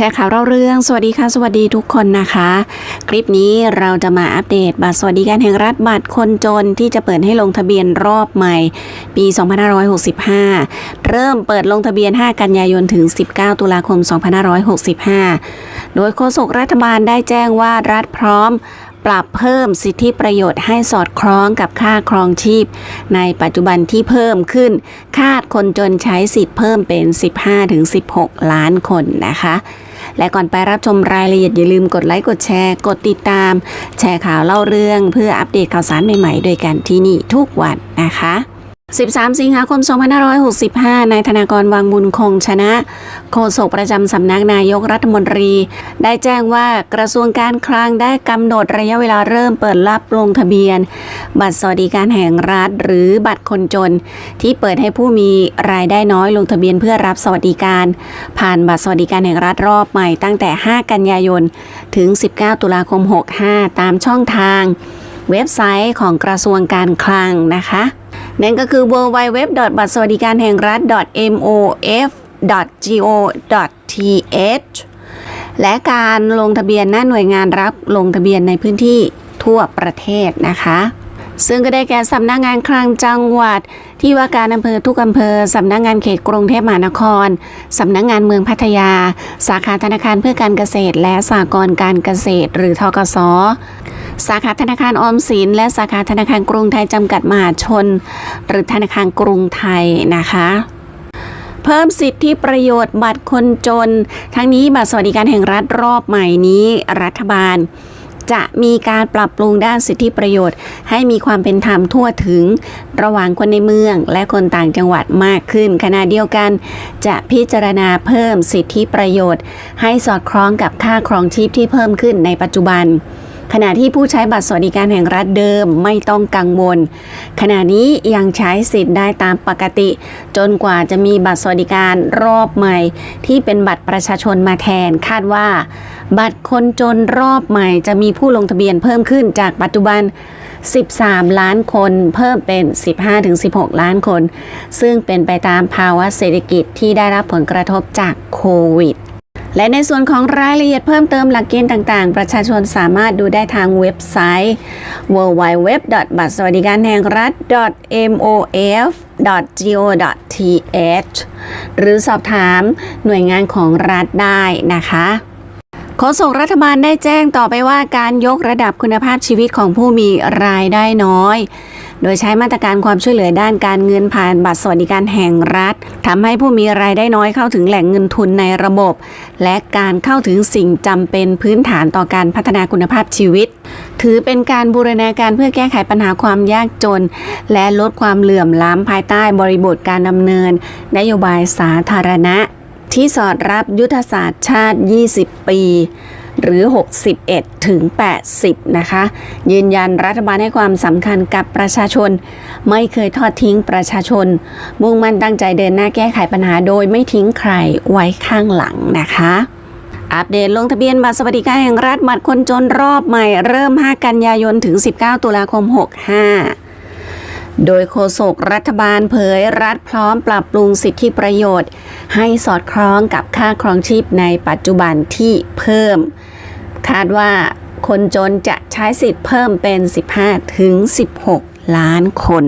ชร์ข่าวเล่าเรื่อง สวัสดีค่ะ สวัสดีทุกคนนะคะ คลิปนี้เราจะมาอัปเดตบัตรสวัสดิการแห่งรัฐบัตรคนจนที่จะเปิดให้ลงทะเบียนรอบใหม่ ปี 2565 เริ่มเปิดลงทะเบียน 5 กันยายนถึง 19 ตุลาคม 2565 โดยโฆษกรัฐบาลได้แจ้งว่ารัฐพร้อม ปรับเพิ่มสิทธิประโยชน์ให้สอดคล้องกับค่าครองชีพ ในปัจจุบันที่เพิ่มขึ้น คาดคนจนใช้สิทธิ์เพิ่มเป็น 15-16 ล้านคนนะคะ และก่อนไปรับชมรายละเอียดอย่าลืมกดไลค์กดแชร์ กดติดตาม แชร์ข่าวเล่าเรื่อง เพื่ออัปเดตข่าวสารใหม่ๆด้วยกันที่นี่ทุกวันนะคะ 13 สิงหาคม 2565 นายธนากรวังบุญคงชนะ โฆษกประจำสำนักนายกรัฐมนตรี ได้แจ้งว่ากระทรวงการคลังได้กำหนดระยะเวลาเริ่มเปิดรับลงทะเบียน บัตรสวัสดิการแห่งรัฐ หรือบัตรคนจน ที่เปิดให้ผู้มีรายได้น้อยลงทะเบียนเพื่อรับสวัสดิการ ผ่านบัตรสวัสดิการแห่งรัฐรอบใหม่ตั้งแต่ 5 กันยายน ถึง 19 ตุลาคม 65 ตามช่องทาง เว็บไซต์ของกระทรวงการคลังนะคะ นั่นก็คือ w w w บัตรสวัสดิการแห่งรัฐ mof.go.th และการลงทะเบียนหน้าหน่วยงานรับลงทะเบียนในพื้นที่ทั่วประเทศนะคะ ซึ่งก็ได้แก่สำนักงานคลังจังหวัด ที่ว่าการอำเภอทุกอำเภอสำนักงานเขตกรุงเทพมหานครสำนักงานเมืองพัทยา สาขาธนาคารเพื่อการเกษตร และสหกรณ์การเกษตร หรือทกส สาขาธนาคารออมสิน และสาขาธนาคารกรุงไทยจำกัดมหาชน หรือธนาคารกรุงไทยนะคะเพิ่มสิทธิประโยชน์บัตรคนจน ทั้งนี้บัตรสวัสดิการแห่งรัฐรอบใหม่นี้ รัฐบาล จะมีการปรับปรุงด้านสิทธิประโยชน์ ให้มีความเป็นธรรมทั่วถึง ระหว่างคนในเมืองและคนต่างจังหวัดมากขึ้นขณะเดียวกัน จะพิจารณาเพิ่มสิทธิประโยชน์ ให้สอดคล้องกับค่าครองชีพที่เพิ่มขึ้นในปัจจุบัน ขณะที่ผู้ใช้บัตรสวัสดิการแห่งรัฐเดิมไม่ต้องกังวล ขณะนี้ยังใช้สิทธิ์ได้ตามปกติ จนกว่าจะมีบัตรสวัสดิการรอบใหม่ ที่เป็นบัตรประชาชนมาแทนคาดว่า บัตรคนจนรอบใหม่ จะมีผู้ลงทะเบียนเพิ่มขึ้นจากปัจจุบัน13 ล้านคนเพิ่มเป็น 15-16 ล้านคน ซึ่งเป็นไปตามภาวะเศรษฐกิจที่ได้รับผลกระทบจากโควิด และในส่วนของรายละเอียดเพิ่มเติมหลักเกณฑ์ต่างๆ ประชาชนสามารถดูได้ทางเว็บไซต์ www. บัตรสวัสดิการแห่งรัฐ mof.go.th หรือสอบถามหน่วยงานของรัฐได้นะคะโฆษกรัฐบาลได้แจ้งต่อไปว่าการยกระดับคุณภาพชีวิตของผู้มีรายได้น้อย โดยใช้มาตรการความช่วยเหลือด้านการเงินผ่านบัตรสวัสดิการแห่งรัฐทำให้ผู้มีรายได้น้อยเข้าถึงแหล่งเงินทุนในระบบ และการเข้าถึงสิ่งจำเป็นพื้นฐานต่อการพัฒนาคุณภาพชีวิต ถือเป็นการบูรณาการเพื่อแก้ไขปัญหาความยากจน และลดความเหลื่อมล้ำภายใต้บริบทการดำเนิน นโยบายสาธารณะ ที่สอดรับยุทธศาสตร์ชาติ 20 ปี หรือ 61 ถึง 80 นะคะ ยืนยันรัฐบาลให้ความสำคัญกับประชาชน ไม่เคยทอดทิ้งประชาชน มุ่งมั่นตั้งใจเดินหน้าแก้ไขปัญหาโดยไม่ทิ้งใครไว้ข้างหลังนะคะอัปเดตลงทะเบียนบัตรสวัสดิการแห่งรัฐบัตรคนจนรอบใหม่เริ่ม 5 กันยายนถึง 19 ตุลาคม 65 โดยโฆษกรัฐบาลเผยรัฐพร้อมปรับปรุงสิทธิประโยชน์ ให้สอดคล้องกับค่าครองชีพในปัจจุบันที่เพิ่ม คาดว่าคนจนจะใช้สิทธิ์เพิ่มเป็น 15 ถึง 16 ล้านคน